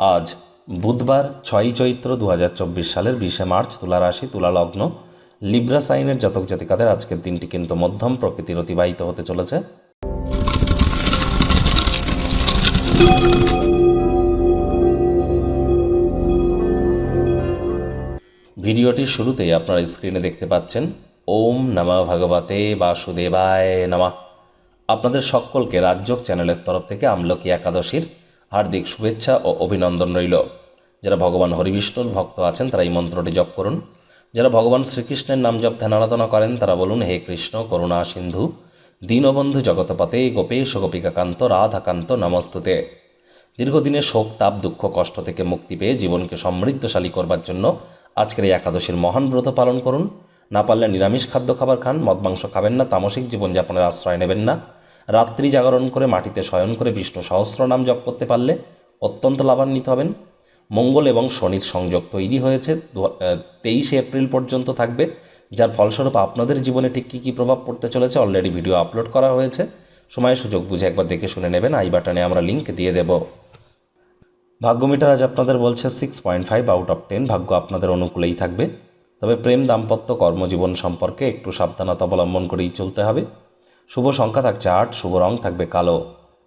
আজ বুধবার ছয়ই চৈত্র দু হাজার চব্বিশ সালের বিশে মার্চ তুলা রাশি, তুলা লগ্ন, লিব্রা সাইনের জাতক জাতিকাদের আজকের দিনটি কিন্তু মধ্যম প্রকৃতির অতিবাহিত হতে চলেছে। ভিডিওটির শুরুতেই আপনারা স্ক্রিনে দেখতে পাচ্ছেন, ওম নমঃ ভগবতে বাসুদেবায় নমঃ। আপনাদের সকলকে রাজ্যক চ্যানেলের তরফ থেকে আমলকি একাদশীর হার্দিক শুভেচ্ছা ও অভিনন্দন রইল। যারা ভগবান হরিবিষ্ণুর ভক্ত আছেন, তারা এই মন্ত্রটি জপ করুন। যারা ভগবান শ্রীকৃষ্ণের নাম জপ ধ্যান আরাধনা করেন, তারা বলুন, হে কৃষ্ণ, করুণা সিন্ধু, দীনবন্ধু জগতপতে গোপেশ গোপিকাকান্ত, রাধাকান্ত নমস্তুতে। দীর্ঘদিনের শোক, তাপ, দুঃখ, কষ্ট থেকে মুক্তি পেয়ে জীবনকে সমৃদ্ধশালী করবার জন্য আজকের এই একাদশীর মহান ব্রত পালন করুন। না পারলে নিরামিষ খাদ্য খাবার খান, মদ, মাংস খাবেন না, তামসিক জীবনযাপনের আশ্রয় নেবেন না। রাত্রি জাগরণ করে মাটিতে শয়ন করে বিষ্ণু সহস্র নাম জপ করতে পারলে অত্যন্ত লাভান্বিত হবেন। মঙ্গল এবং শনির সংযোগ তৈরি হয়েছে। তেইশে এপ্রিল পর্যন্ত থাকবে, যার ফলস্বরূপ আপনাদের জীবনে ঠিক কী কী প্রভাব পড়তে চলেছে অলরেডি ভিডিও আপলোড করা হয়েছে। সময় সুযোগ বুঝে একবার দেখে শুনে নেবেন। আই বাটনে আমরা লিঙ্ক দিয়ে দেব। ভাগ্যমিটার আজ আপনাদের বলছে six point five out of ten. ভাগ্য আপনাদের অনুকূলেই থাকবে। তবে প্রেম, দাম্পত্য, কর্মজীবন সম্পর্কে একটু সাবধানতা অবলম্বন করেই চলতে হবে। শুভ সংখ্যা থাকছে আট, শুভ রং থাকবে কালো।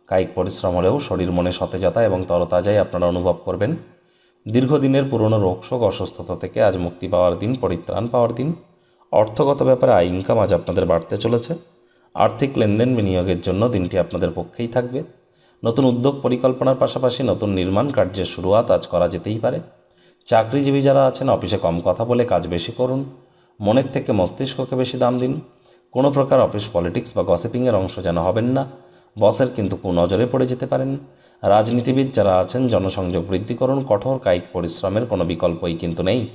কায়িক পরিশ্রম হলেও শরীর মনে সতেজতা এবং তরতাজাই আপনারা অনুভব করবেন। দীর্ঘদিনের পুরনো রোগশোক অসুস্থতা থেকে আজ মুক্তি পাওয়ার দিন, পরিত্রাণ পাওয়ার দিন। অর্থগত ব্যাপারে আয় ইনকাম আজ আপনাদের বাড়তে চলেছে। আর্থিক লেনদেন বিনিয়োগের জন্য দিনটি আপনাদের পক্ষেই থাকবে। নতুন উদ্যোগ পরিকল্পনার পাশাপাশি নতুন নির্মাণ কার্যের শুরুয়াত আজ করা যেতেই পারে। চাকরিজীবী যারা আছেন, অফিসে কম কথা বলে কাজ বেশি করুন। মনের থেকে মস্তিষ্ককে বেশি দাম দিন। কোনো প্রকার অফিস পলিটিক্স বা গসিপিংয়ের অংশ যেন হবেন না। বসের কিন্তু কুনজরে পড়ে যেতে পারেন। রাজনীতিবিদ যারা আছেন, জনসংযোগ বৃদ্ধি করুন, কঠোর কায়িক পরিশ্রমের কোনো বিকল্পই কিন্তু নেই।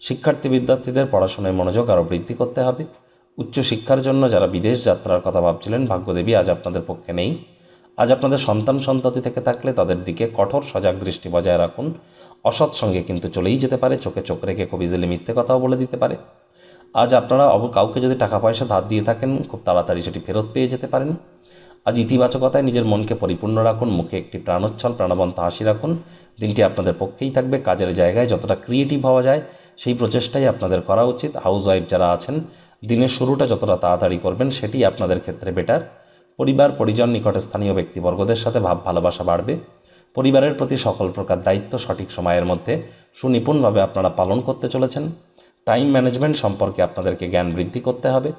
শিক্ষার্থী বিদ্যার্থীদের পড়াশোনায় মনোযোগ আরও বৃদ্ধি করতে হবে। উচ্চশিক্ষার জন্য যারা বিদেশ যাত্রার কথা ভাবছিলেন, ভাগ্যদেবী আজ আপনাদের পক্ষে নেই। আজ আপনাদের সন্তান সন্ততি থেকে থাকলে তাদের দিকে কঠোর সজাগ দৃষ্টি বজায় রাখুন। অসৎ সঙ্গে কিন্তু চলেই যেতে পারে, চোখে চোখ রেখে খুব ইজিলি মিথ্যে কথাও বলে দিতে পারে। আজ আপনারা অব, কাউকে যদি টাকা পয়সা ধার দিয়ে থাকেন, খুব তাড়াতাড়ি সেটি ফেরত পেয়ে যেতে পারেন। আজ ইতিবাচকতায় নিজের মনকে পরিপূর্ণ রাখুন, মুখে একটি প্রাণোচ্ছল, প্রাণবন্ত হাসি রাখুন। দিনটি আপনাদের পক্ষেই থাকবে, কাজের জায়গায় যতটা ক্রিয়েটিভ হওয়া যায়, সেই প্রচেষ্টাই আপনাদের করা উচিত। হাউস ওয়াইফ যারা আছেন, দিনের শুরুটা যতটা তাড়াতাড়ি করবেন সেটি আপনাদের ক্ষেত্রে বেটার পরিবার, পরিজন, নিকটে স্থানীয় ব্যক্তিবর্গদের সাথে ভাব, ভালোবাসা বাড়বে। পরিবারের প্রতি সকল প্রকার দায়িত্ব সঠিক সময়ের মধ্যে সুনিপুণভাবে আপনারা পালন করতে চলেছেন। টাইম ম্যানেজমেন্ট সম্পর্কে আপনাদেরকে জ্ঞান বৃদ্ধি করতে হবে।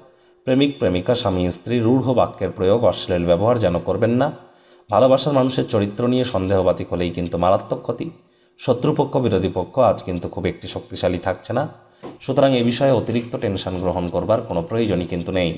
প্রেমিক, প্রেমিকা, স্বামী, স্ত্রী, রূঢ় বাক্যের প্রয়োগ, অশ্লীল ব্যবহার যেন করবেন না। ভালোবাসার মানুষের চরিত্র নিয়ে সন্দেহবাতিক হলেই কিন্তু মারাত্মক ক্ষতি। শত্রুপক্ষ, বিরোধী পক্ষ আজ কিন্তু খুব একটি শক্তিশালী থাকছে না। সুতরাং এ বিষয়ে অতিরিক্ত টেনশন গ্রহণ করবার কোনো প্রয়োজনই কিন্তু নেই।